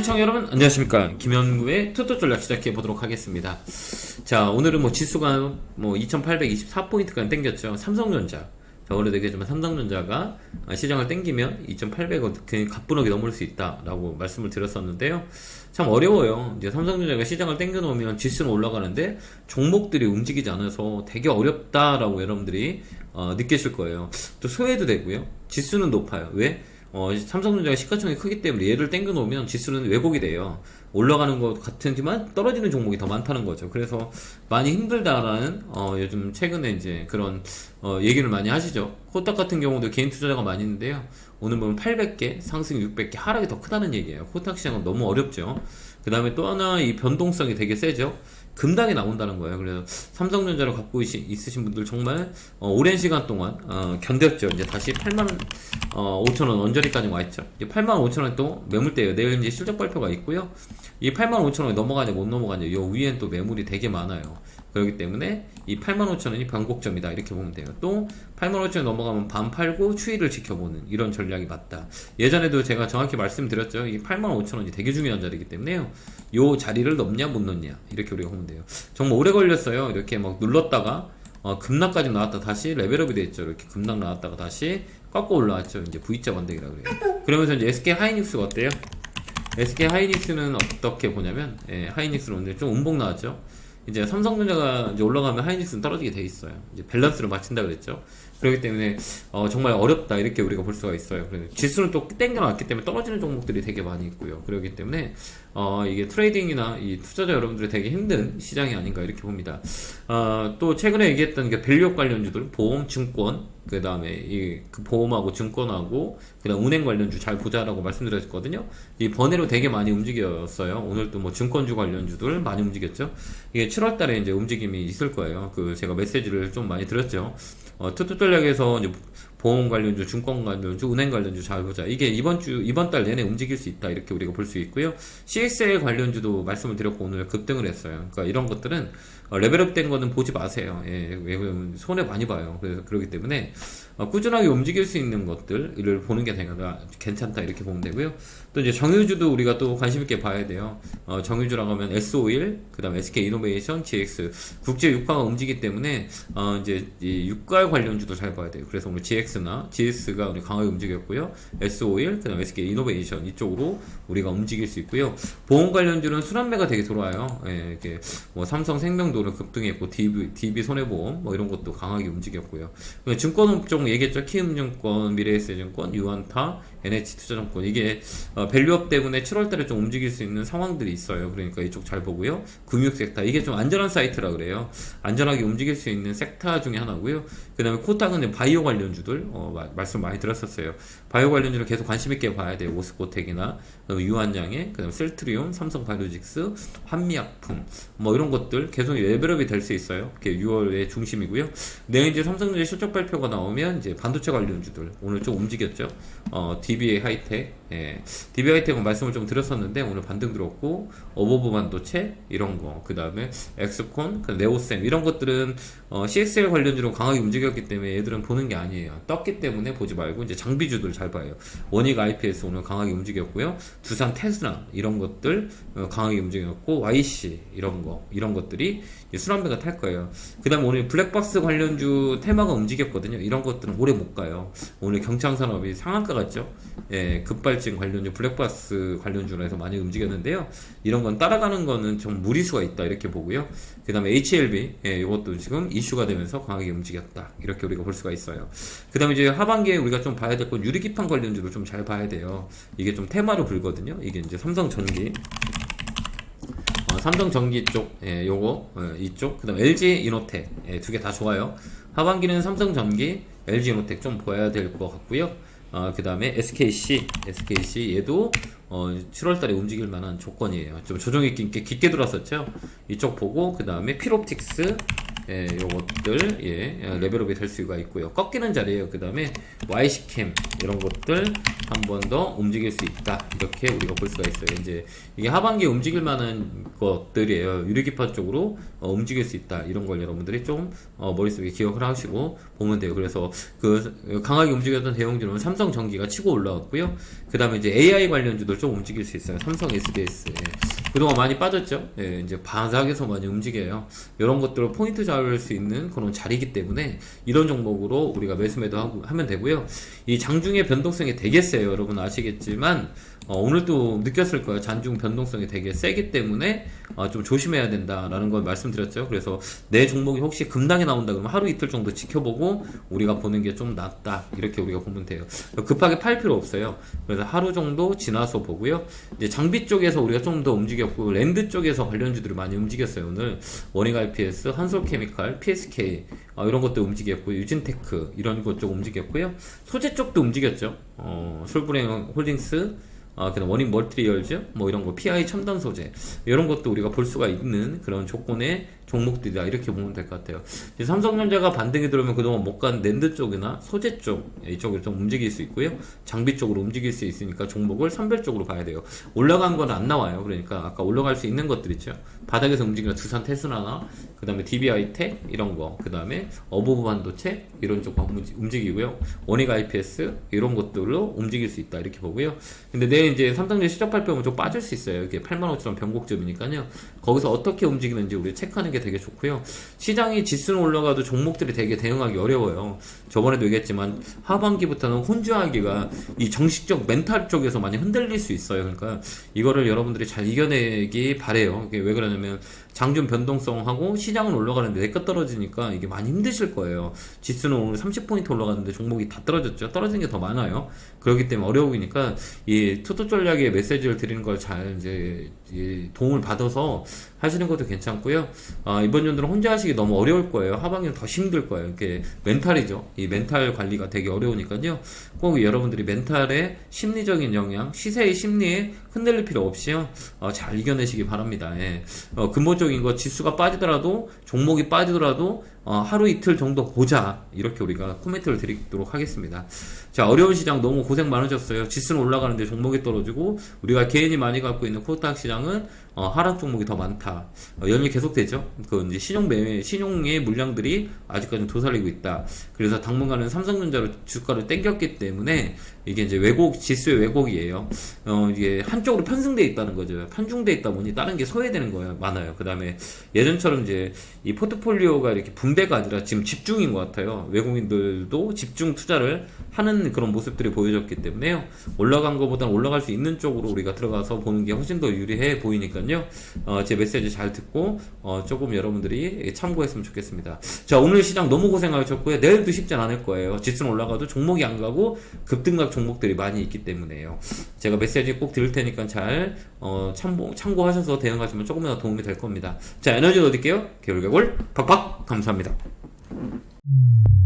시청 여러분 안녕하십니까 김현구의 투토 전략 시작해 보도록 하겠습니다. 자 오늘은 뭐 지수가 뭐 2,824포인트까지 땡겼죠. 삼성전자 자 원래 되겠지만 삼성전자가 시장을 땡기면 2,800원 그냥 가뿐하게 넘을 수 있다 라고 말씀을 드렸었는데요. 참 어려워요. 이제 삼성전자가 시장을 땡겨 놓으면 지수는 올라가는데 종목들이 움직이지 않아서 되게 어렵다 라고 여러분들이 어, 느끼실 거예요. 또 소외도 되고요. 지수는 높아요. 왜? 어, 삼성전자가 시가총이 크기 때문에 얘를 땡겨 놓으면 지수는 왜곡이 돼요. 올라가는 것 같은지만 떨어지는 종목이 더 많다는 거죠. 그래서 많이 힘들다라는 어, 요즘 최근에 이제 그런 어, 얘기를 많이 하시죠. 코딱 같은 경우도 개인 투자자가 많이 있는데요. 오늘 보면 800개, 상승 600개, 하락이 더 크다는 얘기예요. 코딱 시장은 너무 어렵죠. 그 다음에 또 하나 이 변동성이 되게 세죠. 금당이 나온다는 거예요. 그래서 삼성전자를 갖고 있, 있으신 분들 정말 어, 오랜 시간 동안 어, 견뎠죠. 이제 다시 8만 어, 5천 원 언저리까지 와 있죠. 이제 8만 5천 원 또 매물대예요. 내일 이제 실적 발표가 있고요. 이 8만 5천 원이 넘어가냐 못 넘어가냐 요 위엔 또 매물이 되게 많아요. 그렇기 때문에 이 8만 5천 원이 반곡점이다 이렇게 보면 돼요. 또 8만 5천 원 넘어가면 반 팔고 추이를 지켜보는 이런 전략이 맞다. 예전에도 제가 정확히 말씀드렸죠. 이 8만 5천 원이 되게 중요한 자리이기 때문에요. 요 자리를 넘냐 못 넘냐 이렇게 우리가 보면 돼요. 정말 오래 걸렸어요. 이렇게 막 눌렀다가 어, 급락까지 나왔다 다시 레벨업이 됐죠. 이렇게 급락 나왔다가 다시 꺾고 올라왔죠. 이제 V자 반등이라 그래요. 그러면서 이제 SK 하이닉스가 어때요? SK 하이닉스는 어떻게 보냐면 예, 하이닉스는 오늘 좀 운봉 나왔죠. 이제 삼성전자가 이제 올라가면 하이닉스는 떨어지게 돼 있어요. 이제 밸런스를 맞춘다 그랬죠. 그렇기 때문에 어, 정말 어렵다 이렇게 우리가 볼 수가 있어요. 그래서 지수는 또 땡겨놨기 때문에 떨어지는 종목들이 되게 많이 있고요. 그렇기 때문에 어, 이게 트레이딩이나 이 투자자 여러분들이 되게 힘든 시장이 아닌가 이렇게 봅니다. 어, 또 최근에 얘기했던 게 밸류업 관련주들, 보험, 증권, 그 다음에 이 그 보험하고 증권하고 그다음 은행 관련주 잘 보자라고 말씀드렸거든요. 이 번외로 되게 많이 움직였어요. 오늘도 뭐 증권주 관련주들 많이 움직였죠. 이게 7월달에 이제 움직임이 있을 거예요. 그 제가 메시지를 좀 많이 드렸죠. 어, 투투 전략에서 이제 보험 관련주, 증권 관련주, 은행 관련주 잘 보자. 이게 이번 주, 이번 달 내내 움직일 수 있다. 이렇게 우리가 볼 수 있고요. CXL 관련주도 말씀을 드렸고 오늘 급등을 했어요. 그러니까 이런 것들은 어, 레벨업 된 거는 보지 마세요. 예, 왜냐면 손해 많이 봐요. 그래서 그렇기 때문에 어, 꾸준하게 움직일 수 있는 것들을 보는 게 되게 괜찮다. 이렇게 보면 되고요. 또 이제 정유주도 우리가 또 관심 있게 봐야 돼요. 어, 정유주라고 하면 S51, 그 다음에 SK 이노베이션, GX. 국제 유가가 움직이기 때문에, 어, 이제 이 유가 관련주도 잘 봐야 돼요. 그래서 오늘 GX나 GS가 우리 강하게 움직였고요. S51, 그 다음에 SK 이노베이션 이쪽으로 우리가 움직일 수 있고요. 보험 관련주는 순환매가 되게 들어와요. 예, 이렇게 뭐 삼성 생명도 를 급등했고, DB, DB 손해보험 뭐 이런 것도 강하게 움직였고요. 증권업종 얘기했죠. 키움증권, 미래에셋증권, 유한타, NH투자증권 이게 어, 밸류업 때문에 7월달에 좀 움직일 수 있는 상황들이 있어요. 그러니까 이쪽 잘 보고요. 금융 섹터 이게 좀 안전한 사이트라 그래요. 안전하게 움직일 수 있는 섹터 중에 하나고요. 그다음에 코타는 바이오 관련주들 어, 마, 말씀 많이 들었었어요. 바이오 관련주를 계속 관심 있게 봐야 돼요. 오스코텍이나 유한양의 그다음 셀트리온, 삼성 바이오직스, 한미약품 뭐 이런 것들 계속 레벨업이 될 수 있어요. 그게 6월의 중심이고요. 내일 이제 삼성전자 실적 발표가 나오면 이제 반도체 관련주들 오늘 좀 움직였죠. 어, DBA 하이텍, 예. DBA 하이텍은 말씀을 좀 드렸었는데 오늘 반등 들었고 어버브 반도체 이런 거, 그 다음에 엑스콘, 그 네오셈 이런 것들은 어, CXL 관련주로 강하게 움직였기 때문에 얘들은 보는 게 아니에요. 떴기 때문에 보지 말고 이제 장비주들 잘 봐요. 원익 IPS 오늘 강하게 움직였고요. 두산 테슬라 이런 것들 어, 강하게 움직였고 YC 이런 거 이런 것들이 순환배가 탈 거예요. 그다음 에 오늘 블랙박스 관련주 테마가 움직였거든요. 이런 것들은 오래 못 가요. 오늘 경창산업이 상한가 같죠? 예, 급발 진 관련주 블랙박스 관련주로 해서 많이 움직였는데요. 이런 건 따라가는 거는 좀 무리수가 있다 이렇게 보고요. 그 다음에 HLB 예, 이것도 지금 이슈가 되면서 강하게 움직였다 이렇게 우리가 볼 수가 있어요. 그 다음에 이제 하반기에 우리가 좀 봐야 될 건 유리기판 관련주도 좀잘 봐야 돼요. 이게 좀 테마로 불거든요. 이게 이제 삼성전기 어, 삼성전기 쪽, 예, 요거, 예, 이쪽, 그 다음 LG 이노텍, 예, 두 개 다 좋아요. 하반기는 삼성전기, LG 이노텍 좀 보여야 될 것 같고요. 어, 그 다음에 SKC, SKC 얘도 어, 7월달에 움직일 만한 조건이에요. 좀 조정이 깊게, 깊게 들어왔었죠. 이쪽 보고 그 다음에 필옵틱스, 예, 요것들 예, 예, 레벨업이 될 수가 있고요. 꺾이는 자리에요. 그 다음에 YC캠 이런 것들 한 번 더 움직일 수 있다. 이렇게 우리가 볼 수가 있어요. 이제 이게 하반기에 움직일 만한 것들이에요. 유리기판 쪽으로 어, 움직일 수 있다. 이런 걸 여러분들이 좀 어, 머릿속에 기억을 하시고 보면 돼요. 그래서 그 강하게 움직였던 대형주는 삼성 전기가 치고 올라왔고요. 그 다음에 이제 AI 관련주들 좀 움직일 수 있어요. 삼성 SBS. 예. 그동안 많이 빠졌죠. 예, 이제 바닥에서 많이 움직여요. 이런 것들을 포인트 잡을 수 있는 그런 자리이기 때문에 이런 종목으로 우리가 매수매도 하고 하면 되고요. 이 장중의 변동성이 되게 세요. 여러분 아시겠지만 어, 오늘도 느꼈을 거예요. 잔중 변동성이 되게 세기 때문에 어, 좀 조심해야 된다라는 걸 말씀드렸죠. 그래서 내 종목이 혹시 급락이 나온다 그러면 하루 이틀 정도 지켜보고 우리가 보는 게 좀 낫다 이렇게 우리가 보면 돼요. 급하게 팔 필요 없어요. 그래서 하루 정도 지나서 보고요. 이제 장비 쪽에서 우리가 좀 더 움직 였고 랜드 쪽에서 관련주들이 많이 움직였어요. 오늘 원익 IPS, 한솔케미칼, PSK 어, 이런 것도 움직였고 유진테크 이런 것 쪽 움직였고요. 소재 쪽도 움직였죠. 어, 솔브랭 홀딩스 아, 그다음 원인 멀티리얼즈 뭐 이런 거 PI 첨단 소재 이런 것도 우리가 볼 수가 있는 그런 조건의 종목들이다 이렇게 보면 될 것 같아요. 삼성전자가 반등이 들어오면 그동안 못 간 랜드 쪽이나 소재 쪽 이쪽으로 좀 움직일 수 있고요. 장비 쪽으로 움직일 수 있으니까 종목을 선별적으로 봐야 돼요. 올라간 건 안 나와요. 그러니까 아까 올라갈 수 있는 것들 있죠. 바닥에서 움직이는 두산 테스나나 그다음에 DBI 텍 이런 거 그다음에 어부브 반도체 이런 쪽 움직이고요. 원익 IPS 이런 것들로 움직일 수 있다 이렇게 보고요. 근데 내일 이제 삼성전 시적 발표면 좀 빠질 수 있어요. 이게 8만 5천 원 변곡점이니까요. 거기서 어떻게 움직이는지 우리 체크하는 게 되게 좋고요. 시장이 지수는 올라가도 종목들이 되게 대응하기 어려워요. 저번에도 얘기했지만 하반기부터는 혼주하기가 이 정식적 멘탈 쪽에서 많이 흔들릴 수 있어요. 그러니까 이거를 여러분들이 잘 이겨내기 바래요. 왜 그러냐면 장중 변동성하고 시장은 올라가는데 내가 떨어지니까 이게 많이 힘드실 거예요. 지수는 오늘 30포인트 올라갔는데 종목이 다 떨어졌죠. 떨어진 게 더 많아요. 그렇기 때문에 어려우니까 이 투투 전략의 메시지를 드리는 걸 잘 이제 이 도움을 받아서 하시는 것도 괜찮고요. 아, 이번 연도는 혼자 하시기 너무 어려울 거예요. 하반기는 더 힘들 거예요. 이게 멘탈이죠. 이 멘탈 관리가 되게 어려우니까요. 꼭 여러분들이 멘탈의 심리적인 영향, 시세의 심리에 흔들릴 필요 없이요. 어, 잘 이겨내시기 바랍니다. 예. 어, 근본적인 거 지수가 빠지더라도 종목이 빠지더라도 어, 하루 이틀 정도 보자 이렇게 우리가 코멘트를 드리도록 하겠습니다. 자 어려운 시장 너무 고생 많으셨어요. 지수는 올라가는데 종목이 떨어지고 우리가 개인이 많이 갖고 있는 코스닥 시장은 어, 하락 종목이 더 많다. 어, 연일 계속되죠. 그 이제 신용 매매, 신용의 물량들이 아직까지 도살리고 있다. 그래서 당분간은 삼성전자로 주가를 땡겼기 때문에 이게 이제 왜곡 지수의 왜곡이에요. 어, 이게 한쪽으로 편승돼 있다는 거죠. 편중돼 있다 보니 다른 게 소외되는 거예요. 많아요. 그 다음에 예전처럼 이제 이 포트폴리오가 이렇게 분 배가 아니라 지금 집중인 것 같아요. 외국인들도 집중 투자를 하는 그런 모습들이 보여졌기 때문에요. 올라간 것보다는 올라갈 수 있는 쪽으로 우리가 들어가서 보는 게 훨씬 더 유리해 보이니까요. 어, 제 메시지 잘 듣고 어, 조금 여러분들이 참고했으면 좋겠습니다. 자 오늘 시장 너무 고생하셨고요. 내일도 쉽지 않을 거예요. 지수는 올라가도 종목이 안 가고 급등각 종목들이 많이 있기 때문에요. 제가 메시지 꼭 드릴 테니까 잘 어, 참고, 참고하셔서 대응하시면 조금이라도 도움이 될 겁니다. 자 에너지 얻을게요. 개울개골 팍팍 감사합니다.